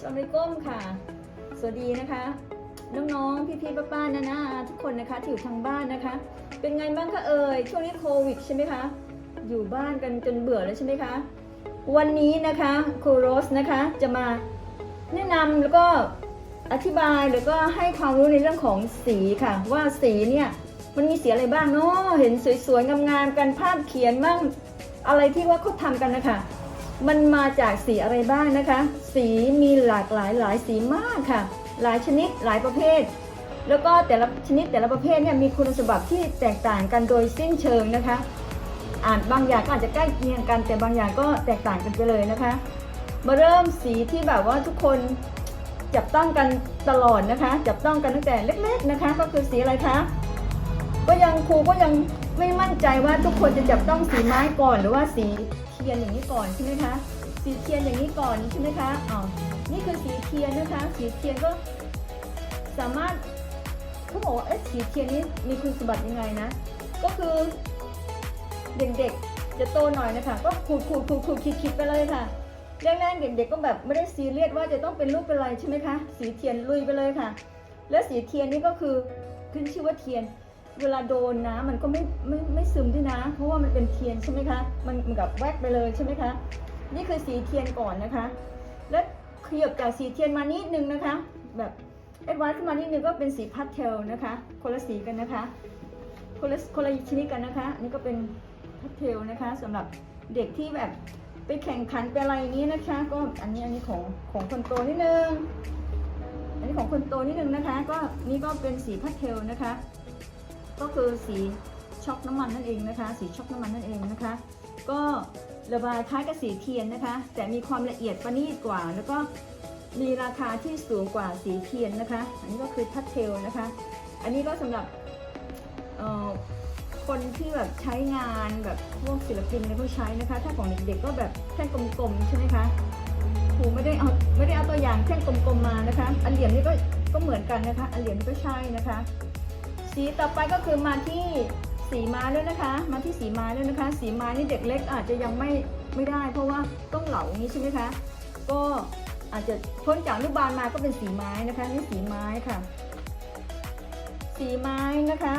สวัสดีก้มค่ะ สวัสดีนะคะ น้องๆ พี่ๆ ป้าๆนานาทุกคนนะคะที่อยู่ทางบ้านนะคะ เป็นไงบ้างคะเอ่ยช่วงนี้โควิดใช่ไหมคะ อยู่บ้านกันจนเบื่อแล้วใช่ไหมคะ วันนี้นะคะครูโรสนะคะจะมาแนะนำแล้วก็อธิบายแล้วก็ให้ความรู้ในเรื่องของสีค่ะ ว่าสีเนี่ยมันมีสีอะไรบ้างเนาะเห็นสวยๆงามๆกันภาพเขียนบ้างอะไรที่ว่าเขาทำกันนะคะ มันมาจากสีอะไรบ้างนะคะ สีมีหลากหลายหลายสีมากค่ะ หลายชนิดหลายประเภท แล้วก็แต่ละชนิดแต่ละประเภทเนี่ยมีคุณสมบัติที่แตกต่างกันโดยสิ้นเชิงนะคะอาจบางอย่างก็อาจจะใกล้เคียงกัน แต่บางอย่างก็แตกต่างกันไปเลยนะคะ มาเริ่มสีที่แบบว่าทุกคนจับต้องกันตลอดนะคะ จับต้องกันตั้งแต่เล็กๆนะคะ ก็คือสีอะไรคะ ก็ยังครูก็ยังไม่มั่นใจว่าทุกคนจะจับต้องสีไม้ก่อนหรือว่าสี ทียนอย่างนี้ก่อนใช่ไหมคะ สีเทียนอย่างนี้ก่อนใช่ไหมคะอ๋อนี่คือสีเทียนนะคะ สีเทียนก็สามารถเขาบอกว่าเอ๊ะสีเทียนนี้มีคุณสมบัติยังไงนะ ก็คือเด็กๆจะโตหน่อยนะคะ ก็ขูดขูดขูดขูดคิดคิดไปเลยค่ะแรกๆเด็กๆก็แบบไม่ได้ซีเรียสว่าจะต้องเป็นรูปเป็นอะไรใช่ไหมคะ สีเทียนลุยไปเลยค่ะ แล้วสีเทียนนี่ก็คือขึ้นชื่อว่าเทียน เวลาโดนน้ำมันก็ไม่ไม่ไม่ซึมด้วยนะ เพราะว่ามันเป็นเทียนใช่ไหมคะ มันเหมือนกับแวกไปเลยใช่ไหมคะ นี่คือสีเทียนก่อนนะคะ แล้วขยับจากสีเทียนมานิดนึงนะคะ แบบเอ็ดวานซ์ขึ้นมานิดนึงก็เป็นสีพาสเทลนะคะ คนละสีกันนะคะ คนละคนละชนิดกันนะคะนนี้ก็เป็นพาสเทลนะคะสำหรับเด็กที่แบบไปแข่งขันไปอะไรอย่างนี้นะคะ ก็อันนี้อันนี้ของของคนโตนิดนึง อันนี้ของคนโตนิดนึงนะคะ ก็นี่ก็เป็นสีพาสเทลนะคะ ก็คือสีช็อกน้ำมันนั่นเองนะคะ สีช็อกน้ำมันนั่นเองนะคะ ก็ระบายคล้ายกับสีเทียนนะคะ แต่มีความละเอียดประณีตกว่า แล้วก็มีราคาที่สูงกว่าสีเทียนนะคะ อันนี้ก็คือพัดเทลนะคะ อันนี้ก็สำหรับคนที่แบบใช้งานแบบพวกศิลปินเนี่ยเขาใช้นะคะ ถ้าของเด็กๆก็แบบแท่งกลมๆใช่ไหมคะครูไม่ได้เอาไม่ได้เอาตัวอย่างแท่งกลมๆมานะคะ อันเหลี่ยมนี่ก็ก็เหมือนกันนะคะ อันเหลี่ยมนี่ก็ใช่นะคะ สีต่อไปก็คือมาที่สีไม้แล้วนะคะ มาที่สีไม้แล้วนะคะ สีไม้นี่เด็กเล็กอาจจะยังไม่ไม่ได้ เพราะว่าต้องเหลาอย่างนี้ใช่ไหมคะ ก็อาจจะพ้นจากอนุบาลมาก็เป็นสีไม้นะคะนี่สีไม้ค่ะ สีไม้นะคะ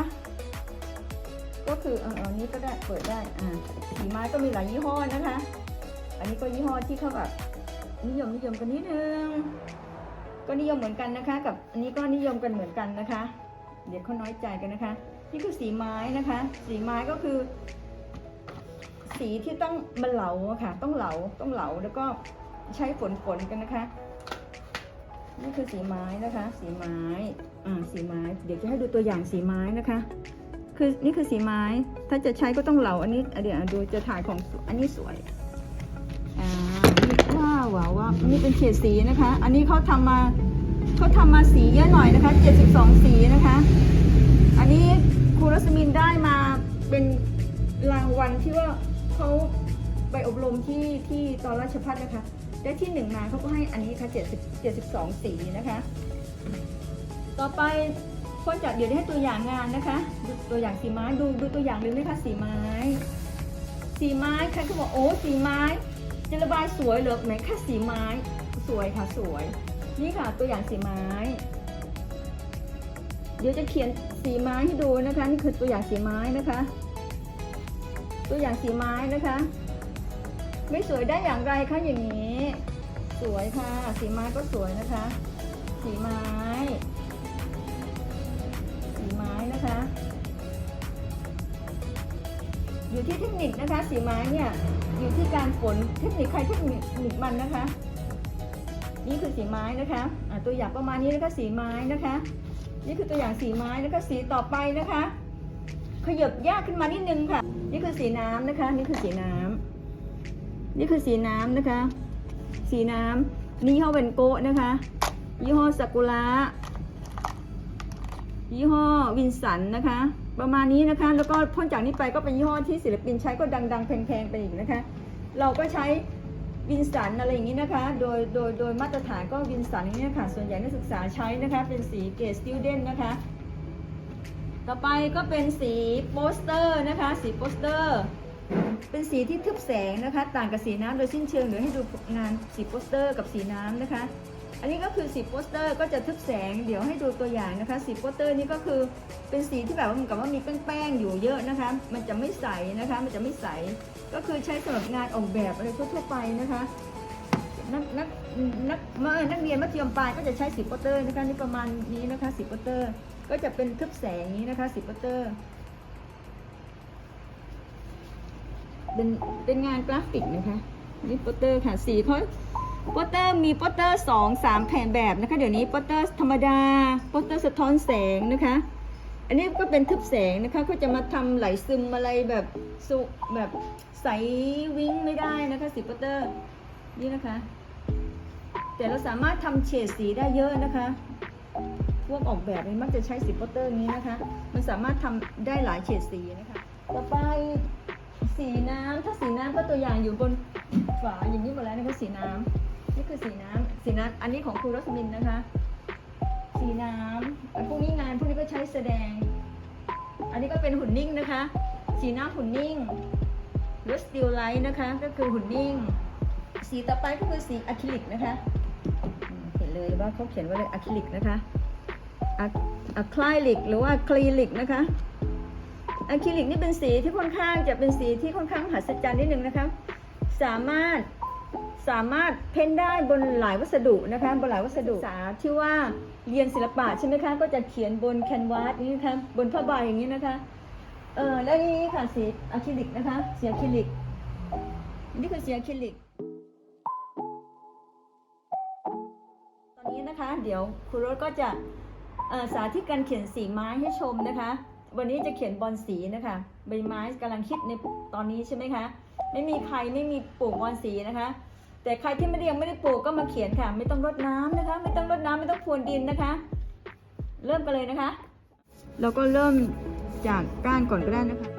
ก็คือเอออันนี้ก็ได้เปิดได้อ่าสีไม้ก็มีหลายยี่ห้อนะคะ อันนี้ก็ยี่ห้อที่เขาแบบนิยมนิยมกันนิดนึงก็นิยมเหมือนกันนะคะ กับอันนี้ก็นิยมกันเหมือนกันนะคะ เดี๋ยวเขาน้อยใจกันนะคะ นี่คือสีไม้นะคะ สีไม้ก็คือ สีที่ต้องมาเหลาค่ะ ต้องเหลาต้องเหลาแล้วก็ใช้ฝนฝนๆกันนะคะนี่คือสีไม้นะคะ สีไม้อ่าสีไม้ เดี๋ยวจะให้ดูตัวอย่างสีไม้นะคะ คือนี่คือสีไม้ ถ้าจะใช้ก็ต้องเหลาอันนี้เดี๋ยวดูจะถ่ายของอันนี้สวยอ่านี่ว้าวว้าวว้าอันนี้เป็นเฉดสีนะคะ อันนี้เขาทำมา เขาทำมาสีเยอะหน่อยนะคะ 72 สีนะคะ อันนี้ครูรัศมินได้มาเป็นรางวัลที่ว่าเขาไปอบรมที่ที่ตอนราชพัฒนะคะ ได้ที่หนึ่งมาเขาก็ให้อันนี้ค่ะ70 72 สีนะคะ ต่อไปพ้นจากเดี๋ยวให้ตัวอย่างงานนะคะ ตัวอย่างสีไม้ดูดูตัวอย่างเลยไหมคะสีไม้ สีไม้ใครก็บอกโอ้สีไม้จะระบายสวยเหรอไหนแค่สีไม้สวยค่ะสวย นี่ค่ะตัวอย่างสีไม้ เดี๋ยวจะเขียนสีไม้ให้ดูนะคะ นี่คือตัวอย่างสีไม้นะคะ ตัวอย่างสีไม้นะคะ ไม่สวยได้อย่างไรคะอย่างนี้ สวยค่ะ สีไม้ก็สวยนะคะ สีไม้ สีไม้นะคะ อยู่ที่เทคนิคนะคะ สีไม้เนี่ยอยู่ที่การฝนเทคนิคใครเทคนิคมันนะคะ นี่คือสีไม้นะคะะตัวอย่างประมาณนี้นะคะสีไม้นะคะ นี่คือตัวอย่างสีไม้นะคะสีต่อไปนะคะ ขยับยากขึ้นมานิดนึงค่ะ นี่คือสีน้ำนะคะ นี่คือสีน้ำนี่คือสีน้ำนะคะ สีน้ำนี่ยี่ห้อเวนโกะนะคะ ยี่ห้อซากุระยี่ห้อวินสันนะคะ ประมาณนี้นะคะ แล้วก็พ้นจากนี้ไปก็เป็นยี่ห้อที่ศิลปินใช้ก็ดังๆแพงๆไปอีกนะคะ เราก็ใช้ วินสันอะไรอย่างนี้นะคะ โดยโดยโดยมาตรฐานก็วินสันอย่างนี้ค่ะ ส่วนใหญ่นักศึกษาใช้นะคะ เป็นสีเกรดสติวเดนนะคะ ต่อไปก็เป็นสีโปสเตอร์นะคะ สีโปสเตอร์ เป็นสีที่ทึบแสงนะคะ ต่างกับสีน้ำโดยสิ้นเชิงเดี๋ยวให้ดูงานสีโปสเตอร์กับสีน้ำนะคะ อันนี้ก็คือสีโปสเตอร์ก็จะทึบแสงเดี๋ยวให้ดูตัวอย่างนะคะ สีโปสเตอร์นี่ก็คือเป็นสีที่แบบว่าเหมือนกับว่ามีแป้งๆอยู่เยอะนะคะ มันจะไม่ใสนะคะ มันจะไม่ใส ก็คือใช้สำหรับงานออกแบบอะไรทั่วๆไปนะคะนักนักนักนักเรียนมัธยมปลายก็จะใช้สีโปสเตอร์นะคะนี่ประมาณนี้นะคะสีโปสเตอร์ก็จะเป็นทึบแสงนี้นะคะสีโปสเตอร์เป็นเป็นงานกราฟิกนะคะนี่โปสเตอร์ค่ะสีเขา โปสเตอร์มีโปสเตอร์สองสามแผ่นแบบนะคะ เดี๋ยวนี้โปสเตอร์ธรรมดาโปสเตอร์สะท้อนแสงนะคะ อันนี้ก็เป็นทึบแสงนะคะเขาจะมาทำไหลซึมอะไรแบบสุแบบใสวิ้งไม่ได้นะคะสีโปสเตอร์นี่นะคะ แต่เราสามารถทำเฉดสีได้เยอะนะคะพวกออกแบบนี้มักจะใช้สีโปสเตอร์นี้นะคะ มันสามารถทำได้หลายเฉดสีนะคะต่อไปสีน้ำถ้าสีน้ำก็ตัวอย่างอยู่บนฝาอย่างนี้หมดแล้วนะคะสีน้ำนี่ คือสีน้ำสีน้ำอันนี้ของครูรัศมินนะคะ สีน้ำอันพวกนี้งานพวกนี้ก็ใช้แสดง อันนี้ก็เป็นหุ่นนิ่งนะคะ สีน้ำหุ่นนิ่งหรือสติลไลท์นะคะ ก็คือหุ่นนิ่ง สีต่อไปก็คือสีอะคริลิกนะคะ เห็นเลยว่าเขาเขียนว่าเลยอะคริลิกนะคะอะอะคลายลิกหรือว่าคลีลิกนะคะอะคริลิกนี่เป็นสีที่ค่อนข้างจะเป็นสีที่ค่อนข้างหัศจรรย์นิดนึงนะคะ สามารถ สามารถเพ้นได้บนหลายวัสดุนะคะบนหลายวัสดุศึกษาที่ว่าเรียนศิลปะใช่ไหมคะก็จะเขียนบนแคนวาสนี้นะคะบนผ้าใบอย่างนี้นะคะเออแล้วนี่ค่ะสีอะคริลิกนะคะสีอะคริลิกนี่คือสีอะคริลิก ตอนนี้นะคะ เดี๋ยวครูรถก็จะสาธิตการเขียนสีไม้ให้ชมนะคะ วันนี้จะเขียนบอลสีนะคะใบไม้กำลังคิดในตอนนี้ใช่ไหมคะ ไม่มีใครไม่มีปลูกบอลสีนะคะ แต่ใครที่ไม่ได้ยังไม่ได้ปลูกก็มาเขียนค่ะ ไม่ต้องรดน้ำนะคะ ไม่ต้องรดน้ำไม่ต้องพรวนดินนะคะ เริ่มกันเลยนะคะเราก็เริ่มจากก้านก่อนก็ได้นะคะ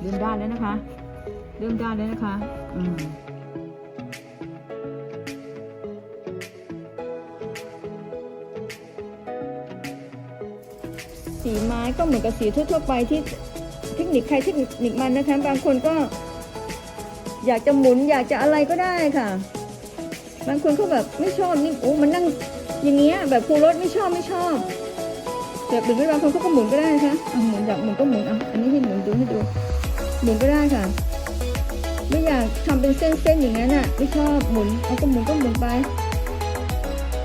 เริ่มด้านแล้วนะคะ เริ่มด้านแล้วนะคะ อืมสีไม้ก็เหมือนกับสีทั่วๆไปที่ เทคนิคใครเทคนิคมันนะคะบางคนก็ อยากจะหมุนอยากจะอะไรก็ได้ค่ะ บางคนเขาแบบไม่ชอบนี่โอ้มันนั่งอย่างเงี้ยแบบครูรถไม่ชอบไม่ชอบแต่หรือบางคนเขาก็หมุนก็ได้นะคะอะหมุนอยากหมุนก็หมุนอะอันนี้ให้หมุนดูให้ดูหมุนก็ได้ค่ะ ไม่อยากทำเป็นเส้นๆอย่างนั้นอะ ไม่ชอบหมุนเอาก็หมุนก็หมุนไป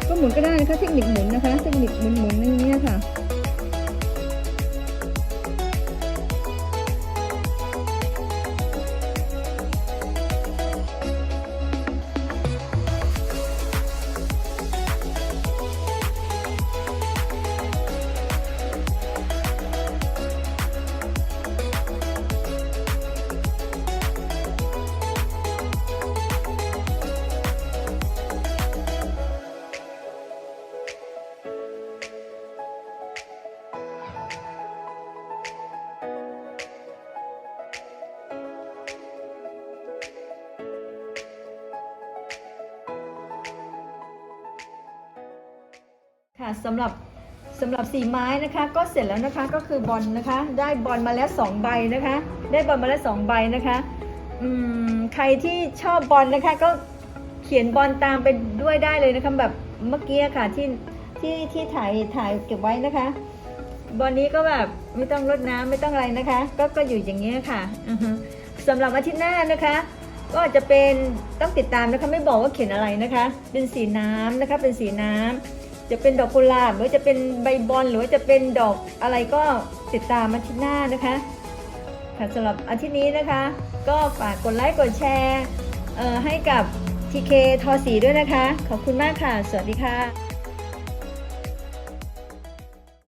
ก็หมุนก็ได้นะคะเทคนิคหมุนนะคะ เทคนิคหมุนหมุนๆอย่างเงี้ยค่ะ สำหรับสำหรับสีไม้นะคะ ก็เสร็จแล้วนะคะก็คือบอลนะคะ ได้บอลมาแล้วสองใบนะคะ ได้บอลมาแล้วสองใบนะคะอืมใครที่ชอบบอลนะคะก็เขียนบอลตามไปด้วยได้เลยนะคะแบบเมื่อกี้ค่ะที่ที่ที่ถ่ายถ่ายเก็บไว้นะคะ บอลนี้ก็แบบไม่ต้องรดน้ำไม่ต้องอะไรนะคะ ก็ก็อยู่อย่างเงี้ยค่ะอือฮึสำหรับอาทิตย์หน้านะคะ ก็จะเป็นต้องติดตามนะคะไม่บอกว่าเขียนอะไรนะคะ เป็นสีน้ำนะคะเป็นสีน้ำ จะเป็นดอกกุหลาบหรือจะเป็นใบบอลหรือว่าจะเป็นดอกอะไรก็ติดตามอาทิตย์หน้านะคะค่ะสำหรับอาทิตย์นี้นะคะ ก็ฝากกดไลค์กดแชร์ให้กับ TK ทอสีด้วยนะคะ ขอบคุณมากค่ะ สวัสดีค่ะ